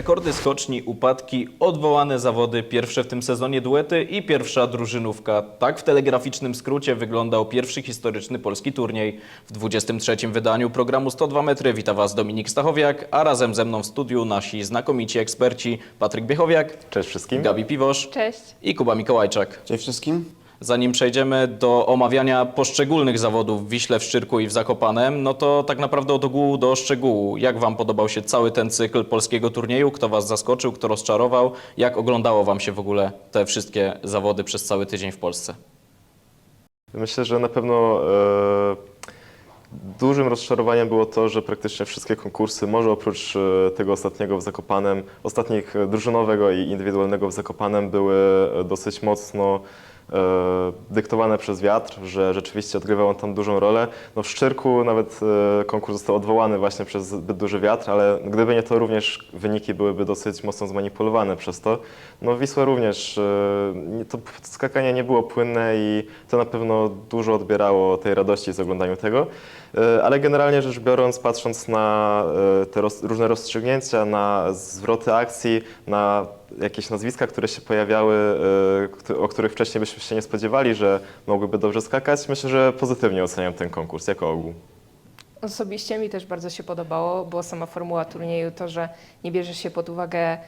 Rekordy skoczni, upadki, odwołane zawody, pierwsze w tym sezonie duety i pierwsza drużynówka. Tak w telegraficznym skrócie wyglądał pierwszy historyczny polski turniej. W 23. wydaniu programu 102 metry wita Was Dominik Stachowiak, a razem ze mną w studiu nasi znakomici eksperci Patryk Biechowiak, Cześć wszystkim. Gabi Piwosz Cześć. i Kuba Mikołajczak. Cześć wszystkim. Zanim przejdziemy do omawiania poszczególnych zawodów w Wiśle, w Szczyrku i w Zakopanem, no to tak naprawdę od ogółu do szczegółu. Jak Wam podobał się cały ten cykl polskiego turnieju? Kto Was zaskoczył, kto rozczarował? Jak oglądało Wam się w ogóle te wszystkie zawody przez cały tydzień w Polsce? Myślę, że na pewno e, dużym rozczarowaniem było to, że praktycznie wszystkie konkursy, może oprócz e, tego ostatniego w Zakopanem, ostatnich e, drużynowego i indywidualnego w Zakopanem, były e, dosyć mocno dyktowane przez wiatr, że rzeczywiście odgrywał on tam dużą rolę. No w Szczyrku nawet e, konkurs został odwołany właśnie przez zbyt duży wiatr, ale gdyby nie to również wyniki byłyby dosyć mocno zmanipulowane przez to. No Wisła również, e, to skakanie nie było płynne i to na pewno dużo odbierało tej radości z oglądania tego. E, Ale generalnie rzecz biorąc, patrząc na e, te roz, różne rozstrzygnięcia, na zwroty akcji, na jakieś nazwiska, które się pojawiały, e, o których wcześniej byśmy się nie spodziewali, że mogłyby dobrze skakać, myślę, że pozytywnie oceniam ten konkurs jako ogół. Osobiście mi też bardzo się podobało, bo sama formuła turnieju to, że nie bierze się pod uwagę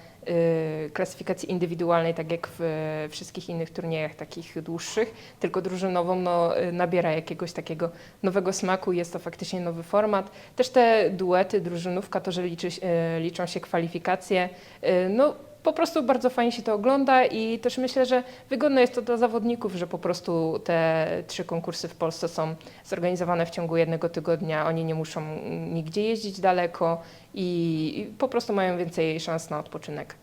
klasyfikacji indywidualnej, tak jak w y, wszystkich innych turniejach takich dłuższych, tylko drużynową no, y, nabiera jakiegoś takiego nowego smaku, jest to faktycznie nowy format. Też te duety, drużynówka, to, że liczy, y, liczą się kwalifikacje, y, no po prostu bardzo fajnie się to ogląda i też myślę, że wygodne jest to dla zawodników, że po prostu te trzy konkursy w Polsce są zorganizowane w ciągu jednego tygodnia. Oni nie muszą nigdzie jeździć daleko i po prostu mają więcej szans na odpoczynek.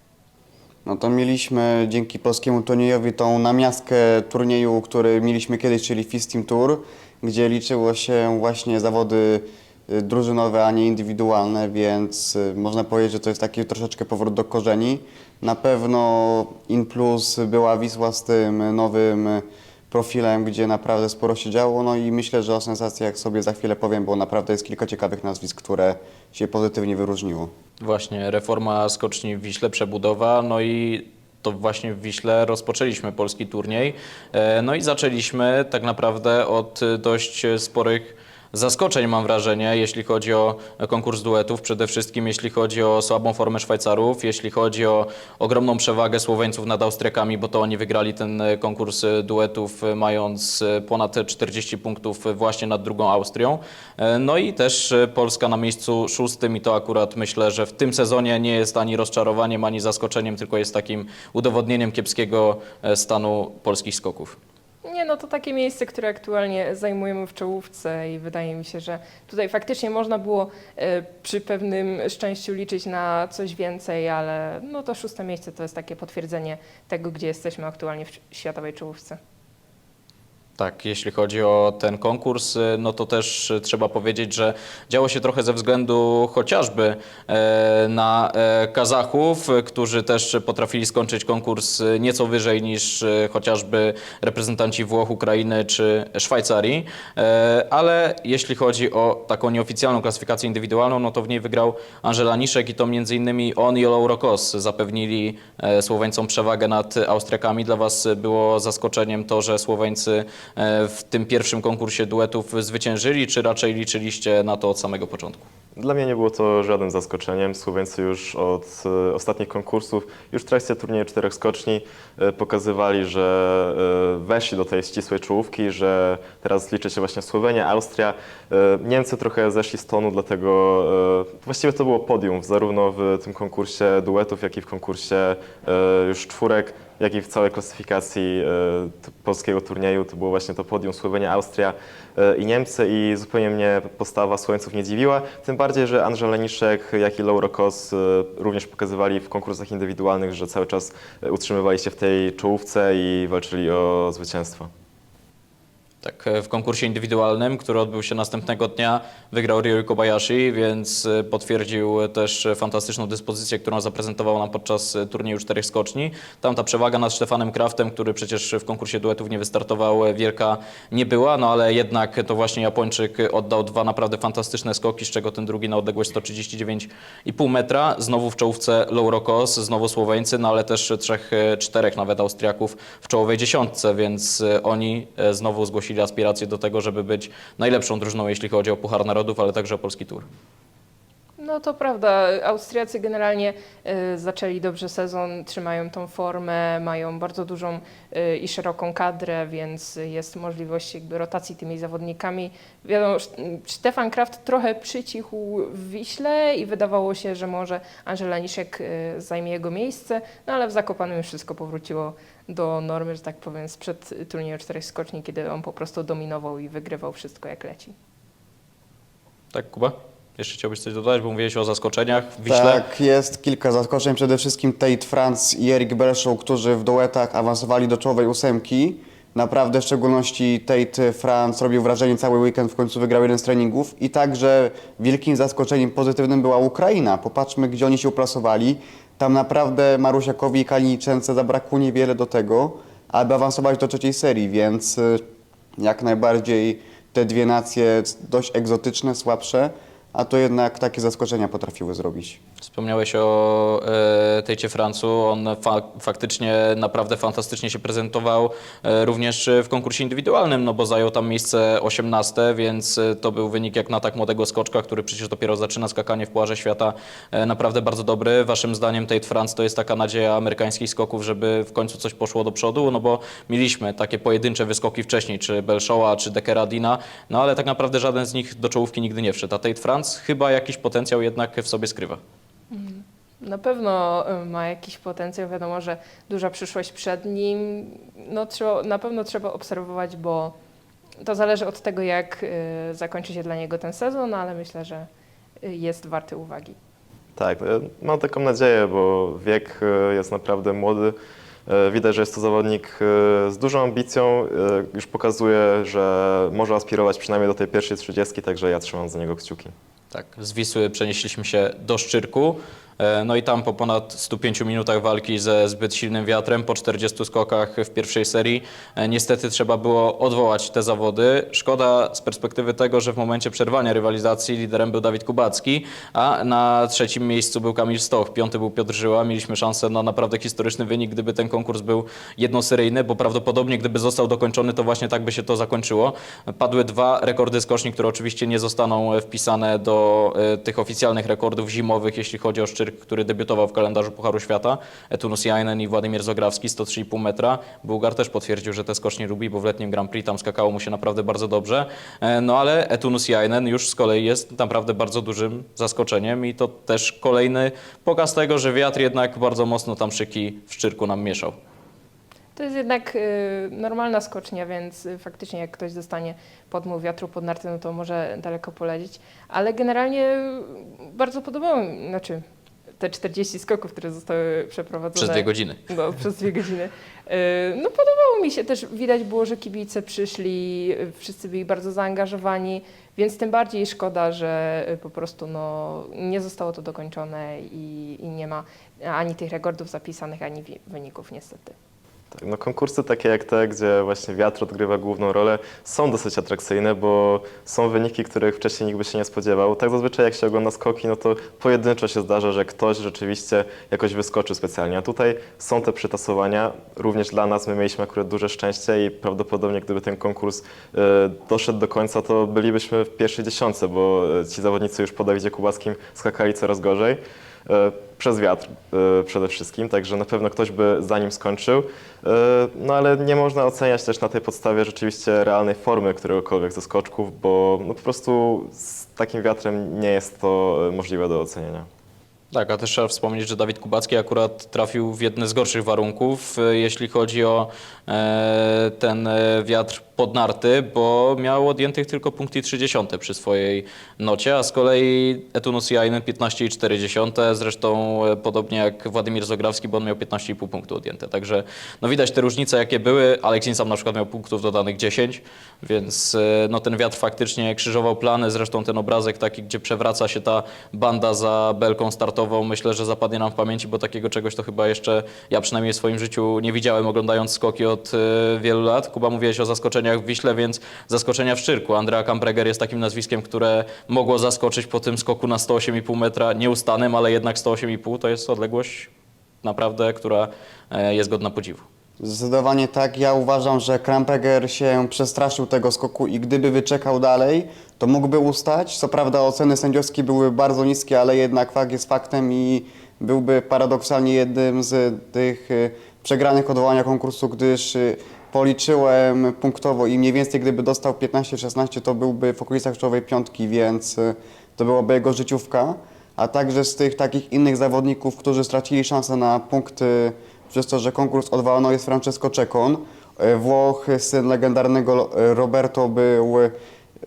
No to mieliśmy dzięki polskiemu turniejowi tą namiastkę turnieju, który mieliśmy kiedyś, czyli Fist Team Tour, gdzie liczyło się właśnie zawody y, drużynowe, a nie indywidualne, więc y, można powiedzieć, że to jest taki troszeczkę powrót do korzeni. Na pewno in plus była Wisła z tym nowym profilem, gdzie naprawdę sporo się działo, no i myślę, że o sensacjach sobie za chwilę powiem, bo naprawdę jest kilka ciekawych nazwisk, które się pozytywnie wyróżniło. Właśnie reforma skoczni w Wiśle, przebudowa, no i to właśnie w Wiśle rozpoczęliśmy polski turniej. E, No i zaczęliśmy tak naprawdę od dość sporych zaskoczeń, mam wrażenie, jeśli chodzi o konkurs duetów, przede wszystkim jeśli chodzi o słabą formę Szwajcarów, jeśli chodzi o ogromną przewagę Słoweńców nad Austriakami, bo to oni wygrali ten konkurs duetów, mając ponad 40 punktów właśnie nad drugą Austrią. No i też Polska na miejscu szóstym i to akurat myślę, że w tym sezonie nie jest ani rozczarowaniem, ani zaskoczeniem, tylko jest takim udowodnieniem kiepskiego stanu polskich skoków. Nie, no to takie miejsce, które aktualnie zajmujemy w czołówce i wydaje mi się, że tutaj faktycznie można było e, przy pewnym szczęściu liczyć na coś więcej, ale no to szóste miejsce to jest takie potwierdzenie tego, gdzie jesteśmy aktualnie w światowej czołówce. Tak, jeśli chodzi o ten konkurs, y, no to też y, trzeba powiedzieć, że działo się trochę ze względu chociażby e, na e, Kazachów, którzy też potrafili skończyć konkurs y, nieco wyżej niż chociażby reprezentanci Włoch, Ukrainy czy Szwajcarii. E, Ale jeśli chodzi o taką nieoficjalną klasyfikację indywidualną, no to w niej wygrał Angela Niszek i to między innymi on i Lauro Kos zapewnili Słoweńcom przewagę nad Austriakami. Dla Was było zaskoczeniem to, że Słoweńcy w tym pierwszym konkursie duetów zwyciężyli, czy raczej liczyliście na to od samego początku? Dla mnie nie było to żadnym zaskoczeniem. Słoweńcy już od e, ostatnich konkursów, już w trakcie turnieju czterech skoczni e, pokazywali, że e, weszli do tej ścisłej czołówki, że teraz liczy się właśnie Słowenia, Austria. E, Niemcy trochę zeszli z tonu, dlatego e, właściwie to było podium zarówno w tym konkursie duetów, jak i w konkursie e, już czwórek jak i w całej klasyfikacji e, polskiego turnieju. To było właśnie to podium Słowenia, Austria e, i Niemcy i zupełnie mnie postawa Słoweńców nie dziwiła. Tym bardziej, że Andrzej Leniszek, jak i Lauro Kos e, również pokazywali w konkursach indywidualnych, że cały czas utrzymywali się w tej czołówce i walczyli o zwycięstwo. Tak, e, w konkursie indywidualnym, który odbył się następnego dnia, wygrał Ryo Kobayashi, więc e, potwierdził też fantastyczną dyspozycję, którą zaprezentował nam podczas e, turnieju czterech skoczni. Tam ta przewaga nad Stefanem Kraftem, który przecież w konkursie duetów nie wystartował, wielka nie była, no ale jednak to właśnie Japończyk oddał dwa naprawdę fantastyczne skoki, z czego ten drugi na odległość 139,5 metra. Znowu w czołówce Lauro znowu Słoweńcy, no ale też trzech, czterech nawet Austriaków w czołowej dziesiątce, więc oni znowu zgłosili aspiracje do tego, żeby być najlepszą drużyną, jeśli chodzi o Puchar Narodów, ale także o polski tur. No to prawda, Austriacy generalnie y, zaczęli dobrze sezon, trzymają tą formę, mają bardzo dużą y, i szeroką kadrę, więc jest możliwość jakby rotacji tymi zawodnikami. Wiadomo, Stefan Kraft trochę przycichł w Wiśle i wydawało się, że może Angela Niszek y, zajmie jego miejsce, no ale w Zakopanem już wszystko powróciło do normy, że tak powiem, sprzed turnieju czterech skoczni, kiedy on po prostu dominował i wygrywał wszystko jak leci. Tak, Kuba? Jeszcze chciałbyś coś dodać, bo mówiłeś o zaskoczeniach w Wiśle. Tak, jest kilka zaskoczeń. Przede wszystkim Tate France i Eric Bershow, którzy w duetach awansowali do czołowej ósemki. Naprawdę, w szczególności Tate France robił wrażenie cały weekend, w końcu wygrał jeden z treningów. I także wielkim zaskoczeniem pozytywnym była Ukraina. Popatrzmy, gdzie oni się uplasowali. Tam naprawdę Marusiakowi i Kaliniczence zabrakło niewiele do tego, aby awansować do trzeciej serii, więc y, jak najbardziej te dwie nacje dość egzotyczne, słabsze, a to jednak takie zaskoczenia potrafiły zrobić. Wspomniałeś o e, Tejcie Francu. On fa faktycznie naprawdę fantastycznie się prezentował e, również w konkursie indywidualnym, no bo zajął tam miejsce 18, więc e, to był wynik jak na tak młodego skoczka, który przecież dopiero zaczyna skakanie w Pucharze Świata. E, naprawdę bardzo dobry. Waszym zdaniem Tate France to jest taka nadzieja amerykańskich skoków, żeby w końcu coś poszło do przodu? No bo mieliśmy takie pojedyncze wyskoki wcześniej, czy Belshowa, czy Dekeradina, no ale tak naprawdę żaden z nich do czołówki nigdy nie wszedł. A Tate France chyba jakiś potencjał jednak w sobie skrywa. Na pewno y, ma jakiś potencjał, wiadomo, że duża przyszłość przed nim. No, trzeba, na pewno trzeba obserwować, bo to zależy od tego, jak y, zakończy się dla niego ten sezon, ale myślę, że y, jest warty uwagi. Tak, mam taką nadzieję, bo wiek jest naprawdę młody. E, Widać, że jest to zawodnik e, z dużą ambicją. e, Już pokazuje, że może aspirować przynajmniej do tej pierwszej trzydziestki, także ja trzymam za niego kciuki. Tak, z Wisły przenieśliśmy się do Szczyrku. E, No i tam po ponad 105 minutach walki ze zbyt silnym wiatrem, po 40 skokach w pierwszej serii, e, niestety trzeba było odwołać te zawody. Szkoda z perspektywy tego, że w momencie przerwania rywalizacji liderem był Dawid Kubacki, a na trzecim miejscu był Kamil Stoch, piąty był Piotr Żyła. Mieliśmy szansę na naprawdę historyczny wynik, gdyby ten konkurs był jednoseryjny, bo prawdopodobnie gdyby został dokończony, to właśnie tak by się to zakończyło. Padły dwa rekordy skoczni, które oczywiście nie zostaną wpisane do e, tych oficjalnych rekordów zimowych, jeśli chodzi o Szczyrk, który debiutował w kalendarzu Pucharu Świata. Tunus Jainen i Władimir Zograwski, 103,5 metra. Bułgar też potwierdził, że te skocznie lubi, bo w letnim Grand Prix tam skakało mu się naprawdę bardzo dobrze. E, No ale Etunus Jainen już z kolei jest naprawdę bardzo dużym zaskoczeniem i to też kolejny pokaz tego, że wiatr jednak bardzo mocno tam szyki w Szczyrku nam mieszał. To jest jednak y, normalna skocznia, więc faktycznie jak ktoś dostanie podmuch wiatru pod narty, no to może daleko polecieć. Ale generalnie bardzo podobało mi, znaczy te 40 skoków, które zostały przeprowadzone. Przez dwie godziny. No, przez dwie godziny. Y, No podobało mi się też, widać było, że kibice przyszli, wszyscy byli bardzo zaangażowani, więc tym bardziej szkoda, że y, po prostu no, nie zostało to dokończone i, i nie ma ani tych rekordów zapisanych, ani wyników niestety. Tak, no konkursy takie jak te, gdzie właśnie wiatr odgrywa główną rolę, są dosyć atrakcyjne, bo są wyniki, których wcześniej nikt by się nie spodziewał. Tak zazwyczaj jak się ogląda skoki, no to pojedynczo się zdarza, że ktoś rzeczywiście jakoś wyskoczy specjalnie. A tutaj są te przytasowania, również dla nas, my mieliśmy akurat duże szczęście i prawdopodobnie gdyby ten konkurs e, doszedł do końca, to bylibyśmy w pierwszej dziesiątce, bo e, ci zawodnicy już po Dawidzie Kubackim skakali coraz gorzej. E, przez wiatr e, przede wszystkim, także na pewno ktoś by za nim skończył. E, No ale nie można oceniać też na tej podstawie rzeczywiście realnej formy któregokolwiek ze skoczków, bo no po prostu z takim wiatrem nie jest to możliwe do ocenienia. Tak, a też trzeba wspomnieć, że Dawid Kubacki akurat trafił w jedne z gorszych warunków, e, jeśli chodzi o e, ten e, wiatr podnarty, bo miał odjętych tylko punkty 30 przy swojej nocie, a z kolei Etunus Jainen 15,4, zresztą podobnie jak Władimir Zograwski, bo on miał 15,5 punktu odjęte. Także no widać te różnice, jakie były. Aleksin sam na przykład miał punktów dodanych 10, więc no ten wiatr faktycznie krzyżował plany. Zresztą ten obrazek taki, gdzie przewraca się ta banda za belką startową, myślę, że zapadnie nam w pamięci, bo takiego czegoś to chyba jeszcze ja przynajmniej w swoim życiu nie widziałem, oglądając skoki od e, wielu lat. Kuba, mówiłeś o zaskoczeniach w Wiśle, więc zaskoczenia w Szczyrku. Andrea Kampreger jest takim nazwiskiem, które mogło zaskoczyć po tym skoku na 108,5 metra nieustanym, ale jednak 108,5 to jest odległość naprawdę, która e, jest godna podziwu. Zdecydowanie tak. Ja uważam, że Krampeger się przestraszył tego skoku i gdyby wyczekał dalej, to mógłby ustać. Co prawda oceny sędziowskie były bardzo niskie, ale jednak fakt jest faktem i byłby paradoksalnie jednym z tych y, przegranych odwołania konkursu, gdyż y, policzyłem punktowo i mniej więcej gdyby dostał 15-16, to byłby w okolicach czołowej piątki, więc y, to byłaby jego życiówka. A także z tych takich innych zawodników, którzy stracili szansę na punkty przez to, że konkurs odwołano jest Francesco Cecon. E, Włoch, syn legendarnego e, Roberto był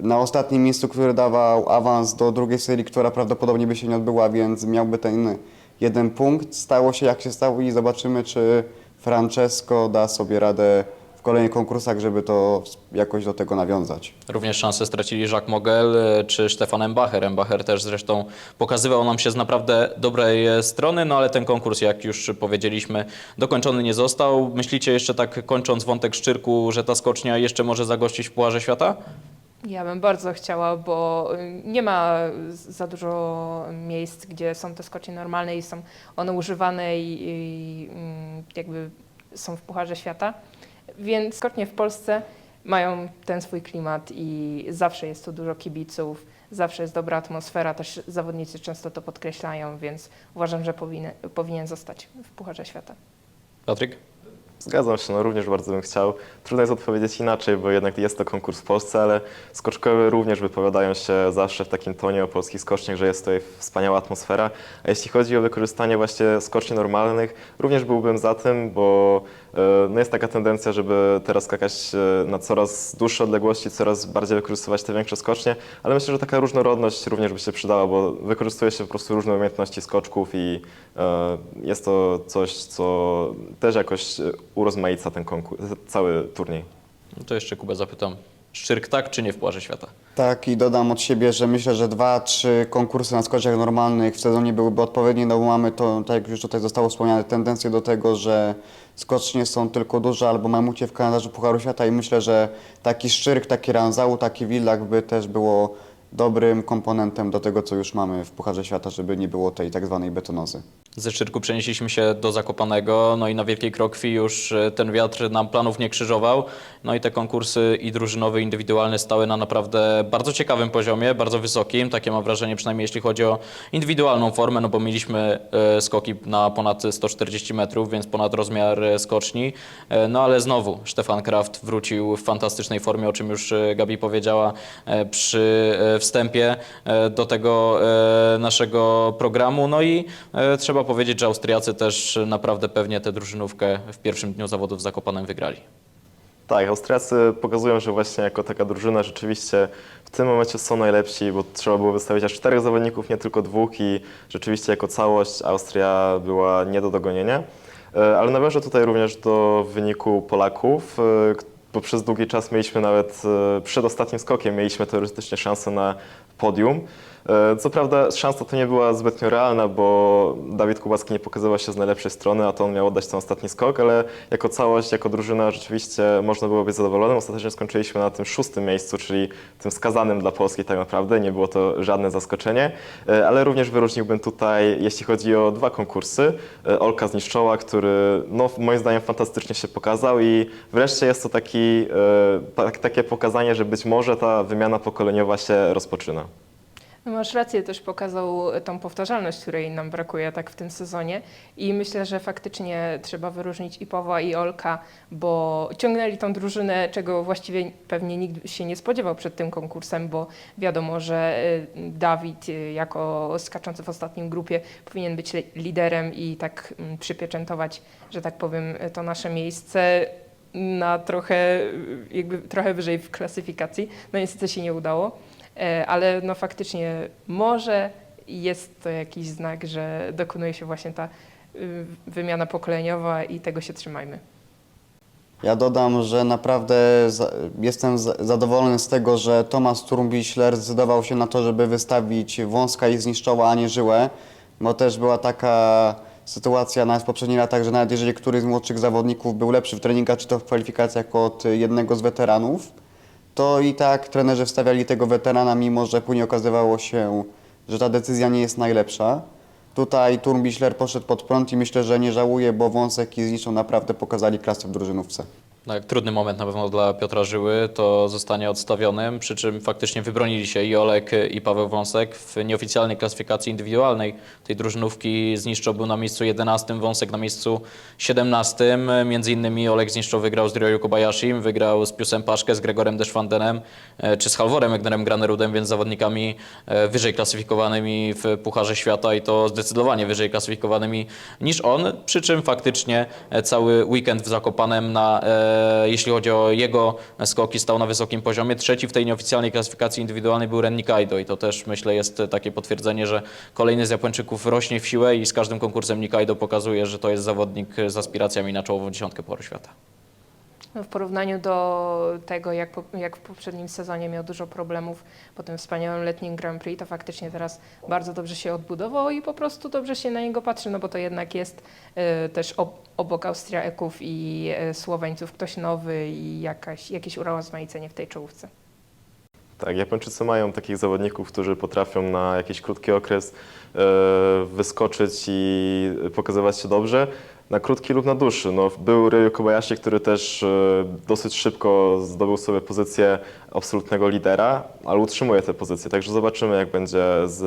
na ostatnim miejscu, który dawał awans do drugiej serii, która prawdopodobnie by się nie odbyła, więc miałby ten jeden punkt. Stało się jak się stało i zobaczymy, czy Francesco da sobie radę w kolejnych konkursach, żeby to jakoś do tego nawiązać. Również szansę stracili Jacques Mogel e, czy Stefan Embacher. Embacher też zresztą pokazywał nam się z naprawdę dobrej e, strony, no ale ten konkurs, jak już powiedzieliśmy, dokończony nie został. Myślicie jeszcze tak kończąc wątek Szczyrku, że ta skocznia jeszcze może zagościć w Pucharze Świata? Ja bym bardzo chciała, bo y, nie ma za dużo miejsc, gdzie są te skocznie normalne i są one używane i, i mm, jakby są w Pucharze Świata. Więc skocznie w Polsce mają ten swój klimat i zawsze jest tu dużo kibiców, zawsze jest dobra atmosfera, też zawodnicy często to podkreślają, więc uważam, że powinien, powinien zostać w Pucharze Świata. Patryk? Zgadzam się, no również bardzo bym chciał. Trudno jest odpowiedzieć inaczej, bo jednak jest to konkurs w Polsce, ale skoczkowie również wypowiadają się zawsze w takim tonie o polskich skoczniach, że jest tutaj wspaniała atmosfera. A jeśli chodzi o wykorzystanie właśnie skoczni normalnych, również byłbym za tym, bo no jest taka tendencja, żeby teraz skakać e, na coraz dłuższe odległości, coraz bardziej wykorzystywać te większe skocznie, ale myślę, że taka różnorodność również by się przydała, bo wykorzystuje się po prostu różne umiejętności skoczków i e, jest to coś, co też jakoś e, urozmaica ten konkurs, cały turniej. No to jeszcze Kubę zapytam. Szczyrk tak czy nie w Pucharze Świata? Tak, i dodam od siebie, że myślę, że dwa, trzy konkursy na skoczniach normalnych w sezonie byłyby odpowiednie, no bo mamy to, tak jak już tutaj zostało wspomniane, tendencję do tego, że skocznie są tylko duże albo mamucie w kalendarzu Pucharu Świata i myślę, że taki Szczyrk, taki Ranzau, taki Wilak by też było dobrym komponentem do tego, co już mamy w Pucharze Świata, żeby nie było tej tak zwanej betonozy. Ze Szczyrku przenieśliśmy się do Zakopanego, no i na Wielkiej Krokwi już e, ten wiatr nam planów nie krzyżował. No i te konkursy i drużynowe, indywidualne stały na naprawdę bardzo ciekawym poziomie, bardzo wysokim. Takie mam wrażenie, przynajmniej jeśli chodzi o indywidualną formę, no bo mieliśmy e, skoki na ponad 140 metrów, więc ponad rozmiar e, skoczni. No ale znowu Stefan Kraft wrócił w fantastycznej formie, o czym już Gabi powiedziała przy wstępie do tego naszego programu. No i e, trzeba powiedzieć, że Austriacy też naprawdę pewnie tę drużynówkę w pierwszym dniu zawodów w Zakopanem wygrali. Tak, Austriacy pokazują, że właśnie jako taka drużyna rzeczywiście w tym momencie są najlepsi, bo trzeba było wystawić aż czterech zawodników, nie tylko dwóch i rzeczywiście jako całość Austria była nie do dogonienia. E, Ale nawiążę tutaj również do wyniku Polaków, e, bo przez długi czas mieliśmy nawet e, przed ostatnim skokiem mieliśmy teoretycznie szansę na podium. E, Co prawda szansa to nie była zbytnio realna, bo Dawid Kubacki nie pokazywał się z najlepszej strony, a to on miał oddać ten ostatni skok, ale jako całość, jako drużyna rzeczywiście można było być zadowolonym. Ostatecznie skończyliśmy na tym szóstym miejscu, czyli tym skazanym dla Polski tak naprawdę. Nie było to żadne zaskoczenie, E, ale również wyróżniłbym tutaj, jeśli chodzi o dwa konkursy, e, Olka Zniszczoła, który no, moim zdaniem fantastycznie się pokazał i wreszcie jest to taki, tak, takie pokazanie, że być może ta wymiana pokoleniowa się rozpoczyna. No masz rację, też pokazał tą powtarzalność, której nam brakuje tak w tym sezonie i myślę, że faktycznie trzeba wyróżnić i Pawła i Olka, bo ciągnęli tą drużynę, czego właściwie pewnie nikt się nie spodziewał przed tym konkursem, bo wiadomo, że y, Dawid y, jako skaczący w ostatnim grupie powinien być li- liderem i tak mm, przypieczętować, że tak powiem, to nasze miejsce na trochę, y, jakby trochę wyżej w klasyfikacji. No niestety się nie udało. E, ale no faktycznie może jest to jakiś znak, że dokonuje się właśnie ta y, wymiana pokoleniowa i tego się trzymajmy. Ja dodam, że naprawdę jestem za, zadowolony z tego, że Tomasz Turmbiśler zdecydował się na to, żeby wystawić wąska i zniszczoła, a nie żyłę, bo też była taka sytuacja nawet w poprzednich latach, że nawet jeżeli któryś z młodszych zawodników był lepszy w treningach czy to w kwalifikacjach od jednego z weteranów, to i tak trenerzy wstawiali tego weterana, mimo że później okazywało się, że ta decyzja nie jest najlepsza. Tutaj Turmbiśler poszedł pod prąd i myślę, że nie żałuje, bo Wąsek i Zniszczą naprawdę pokazali klasę w drużynówce. Tak, trudny moment na pewno dla Piotra Żyły, to zostanie odstawionym, przy czym faktycznie wybronili się i Olek i Paweł Wąsek w nieoficjalnej klasyfikacji indywidualnej tej drużynówki. Zniszczo był na miejscu 11, Wąsek na miejscu 17. Między innymi Olek Zniszczo wygrał z Ryoyu Kobayashi, wygrał z Piusem Paszkę, z Gregorem Deszwandenem e, czy z Halvorem Egnerem Granerudem, więc zawodnikami e, wyżej klasyfikowanymi w Pucharze Świata i to zdecydowanie wyżej klasyfikowanymi niż on, przy czym faktycznie e, cały weekend w Zakopanem na, jeśli chodzi o jego skoki stał na wysokim poziomie. Trzeci w tej nieoficjalnej klasyfikacji indywidualnej był Ren Nikaido i to też myślę jest takie potwierdzenie, że kolejny z Japończyków rośnie w siłę i z każdym konkursem Nikaido pokazuje, że to jest zawodnik z aspiracjami na czołową dziesiątkę Pucharu Świata. W porównaniu do tego, jak, po, jak w poprzednim sezonie miał dużo problemów po tym wspaniałym letnim Grand Prix, to faktycznie teraz bardzo dobrze się odbudował i po prostu dobrze się na niego patrzy, no bo to jednak jest e, też ob, obok Austriaków i e, Słoweńców ktoś nowy i jakaś, jakieś urozmaicenie w tej czołówce. Tak, Japończycy mają takich zawodników, którzy potrafią na jakiś krótki okres e, wyskoczyć i pokazywać się dobrze, na krótki lub na dłuższy. No, był Ryu Kobayashi, który też e, dosyć szybko zdobył sobie pozycję absolutnego lidera, ale utrzymuje tę pozycję, także zobaczymy jak będzie z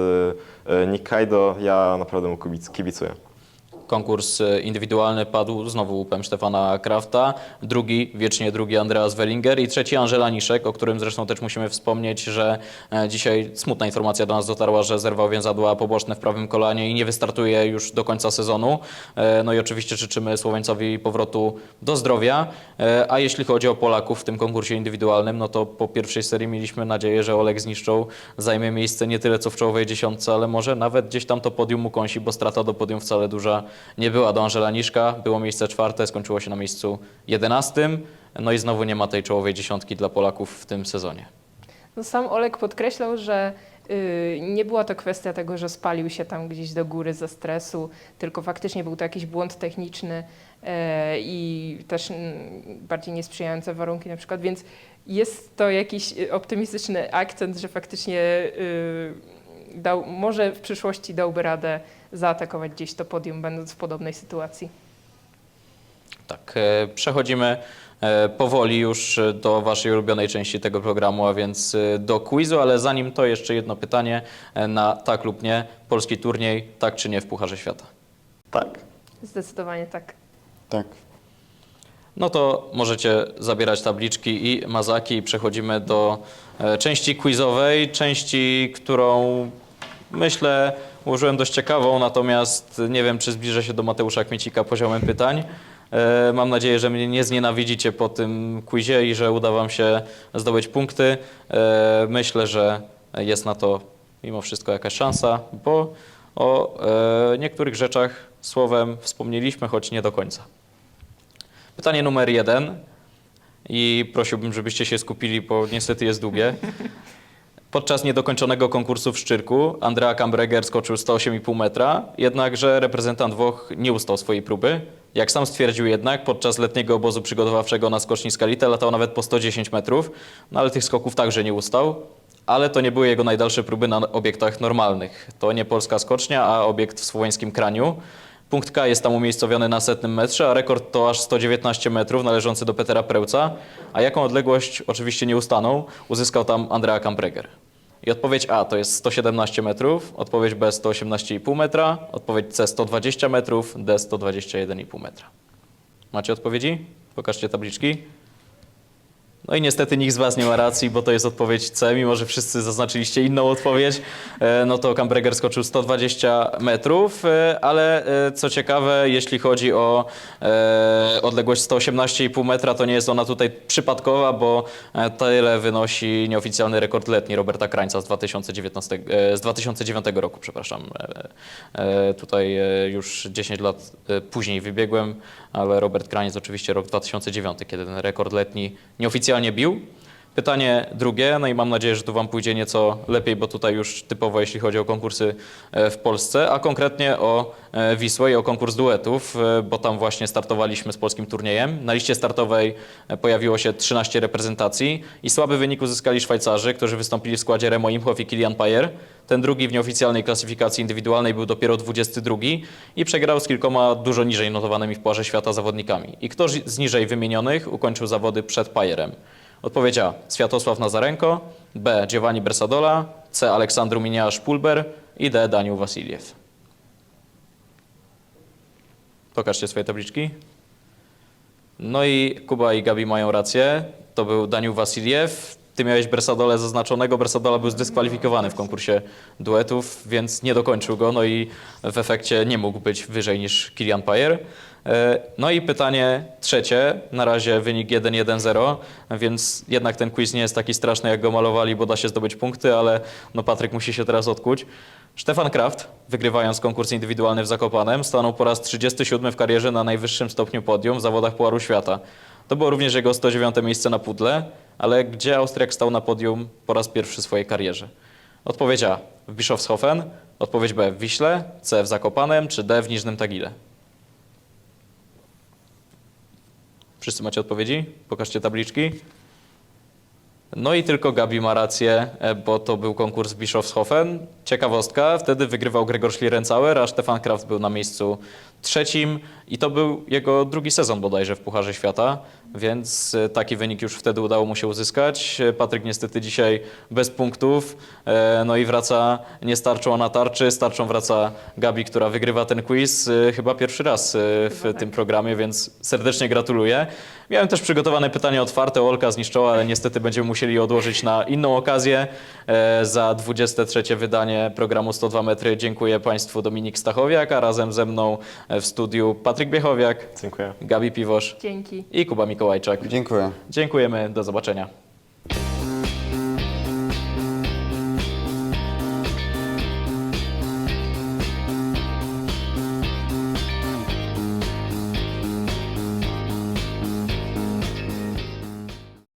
e, Nikkaido. Ja naprawdę mu kibic- kibicuję. Konkurs e, indywidualny padł znowu łupem Stefana Krafta, drugi, wiecznie drugi Andreas Wellinger i trzeci Angela Niszek, o którym zresztą też musimy wspomnieć, że e, dzisiaj smutna informacja do nas dotarła, że zerwał więzadła poboczne w prawym kolanie i nie wystartuje już do końca sezonu. E, No i oczywiście życzymy Słoweńcowi powrotu do zdrowia, a jeśli chodzi o Polaków w tym konkursie indywidualnym, no to po pierwszej serii mieliśmy nadzieję, że Oleg Zniszczą zajmie miejsce nie tyle co w czołowej dziesiątce, ale może nawet gdzieś tam to podium mu kąsi, bo strata do podium wcale duża nie była do Angela Niszka. Było miejsce czwarte, skończyło się na miejscu jedenastym. No i znowu nie ma tej czołowej dziesiątki dla Polaków w tym sezonie. No sam Olek podkreślał, że y, nie była to kwestia tego, że spalił się tam gdzieś do góry ze stresu, tylko faktycznie był to jakiś błąd techniczny e, i też mm, bardziej niesprzyjające warunki na przykład, więc jest to jakiś y, optymistyczny akcent, że faktycznie y, dał, może w przyszłości dałby radę zaatakować gdzieś to podium, będąc w podobnej sytuacji. Tak, e, przechodzimy e, powoli już e, do Waszej ulubionej części tego programu, a więc do quizu, ale zanim to jeszcze jedno pytanie na tak lub nie. Polski turniej, tak czy nie w Pucharze Świata? Tak. Zdecydowanie tak. Tak. No to możecie zabierać tabliczki i mazaki i przechodzimy do części quizowej, części, którą myślę ułożyłem dość ciekawą, natomiast nie wiem, czy zbliżę się do Mateusza Kmiecika poziomem pytań. E, Mam nadzieję, że mnie nie znienawidzicie po tym quizie i że uda Wam się zdobyć punkty. E, Myślę, że jest na to mimo wszystko jakaś szansa, bo o e, niektórych rzeczach słowem wspomnieliśmy, choć nie do końca. Pytanie numer jeden i prosiłbym, żebyście się skupili, bo niestety jest długie. Podczas niedokończonego konkursu w Szczyrku Andrea Kambreger skoczył 108,5 metra, jednakże reprezentant Włoch nie ustał swojej próby. Jak sam stwierdził jednak, podczas letniego obozu przygotowawczego na skoczni Scalite latał nawet po 110 metrów, no ale tych skoków także nie ustał. Ale to nie były jego najdalsze próby na obiektach normalnych. To nie polska skocznia, a obiekt w słoweńskim Kraniu. Punkt K jest tam umiejscowiony na setnym metrze, a rekord to aż 119 metrów należący do Petera Prełca. A jaką odległość, oczywiście nieustaną, uzyskał tam Andrea Kampreger. I odpowiedź A to jest 117 metrów, odpowiedź B 118,5 metra, odpowiedź C 120 metrów, D 121,5 metra. Macie odpowiedzi? Pokażcie tabliczki. No i niestety nikt z Was nie ma racji, bo to jest odpowiedź C, mimo że wszyscy zaznaczyliście inną odpowiedź. E, No to Kambreger skoczył 120 metrów, e, ale e, co ciekawe, jeśli chodzi o odległość 118,5 metra, to nie jest ona tutaj przypadkowa, bo tyle wynosi nieoficjalny rekord letni Roberta Krańca z, 2019, e, z 2009 roku, przepraszam. Tutaj już 10 lat później wybiegłem, ale Robert Krańc oczywiście rok 2009, kiedy ten rekord letni nieoficjalnie bił. Pytanie drugie, no i mam nadzieję, że tu Wam pójdzie nieco lepiej, bo tutaj już typowo jeśli chodzi o konkursy e, w Polsce, a konkretnie o e, Wisłę i o konkurs duetów, e, bo tam właśnie startowaliśmy z polskim turniejem. Na liście startowej pojawiło się 13 reprezentacji i słaby wynik uzyskali Szwajcarzy, którzy wystąpili w składzie Remo Imhoff i Kilian Payer. Ten drugi w nieoficjalnej klasyfikacji indywidualnej był dopiero 22 i przegrał z kilkoma dużo niżej notowanymi w Pucharze Świata zawodnikami. I kto z niżej wymienionych ukończył zawody przed Payerem? Odpowiedź A. Światosław Nazarenko, B. Giovanni Bersadola, C. Aleksandru Miniasz-Pulber i D. Daniel Wasiliew. Pokażcie swoje tabliczki. No i Kuba i Gabi mają rację. To był Daniel Wasiliew. Ty miałeś Bersadole zaznaczonego. Bersadola był zdyskwalifikowany w konkursie duetów, więc nie dokończył go. No i w efekcie nie mógł być wyżej niż Kilian Payer. E, No i pytanie trzecie. Na razie wynik 1-1-0, więc jednak ten quiz nie jest taki straszny, jak go malowali, bo da się zdobyć punkty, ale no Patryk musi się teraz odkuć. Stefan Kraft, wygrywając konkurs indywidualny w Zakopanem, stanął po raz 37 w karierze na najwyższym stopniu podium w zawodach Pucharu Świata. To było również jego 109 miejsce na pudle, ale gdzie Austriak stał na podium po raz pierwszy w swojej karierze? Odpowiedź A w Bischofshofen, odpowiedź B w Wiśle, C w Zakopanem czy D w Niżnym Tagile? Wszyscy macie odpowiedzi? Pokażcie tabliczki. No i tylko Gabi ma rację, e, bo to był konkurs w Bischofshofen. Ciekawostka, wtedy wygrywał Gregor Schlierencauer, a Stefan Kraft był na miejscu trzecim i to był jego drugi sezon bodajże w Pucharze Świata, więc e, taki wynik już wtedy udało mu się uzyskać. E, Patryk niestety dzisiaj bez punktów, no i wraca nie starczą, a na tarczy. Starczą wraca Gabi, która wygrywa ten quiz chyba pierwszy raz w Chyba tak. tym programie, więc serdecznie gratuluję. Miałem też przygotowane pytanie otwarte, Olka zniszczyła, ale niestety będziemy musieli je odłożyć na inną okazję. E, Za 23 wydanie programu 102 metry dziękuję Państwu Dominik Stachowiak, a razem ze mną e, w studiu Patryk Biechowiak, Dziękuję. Gabi Piwosz Dzięki. i Kuba Mikołajczak. Dziękuję. Dziękujemy, do zobaczenia.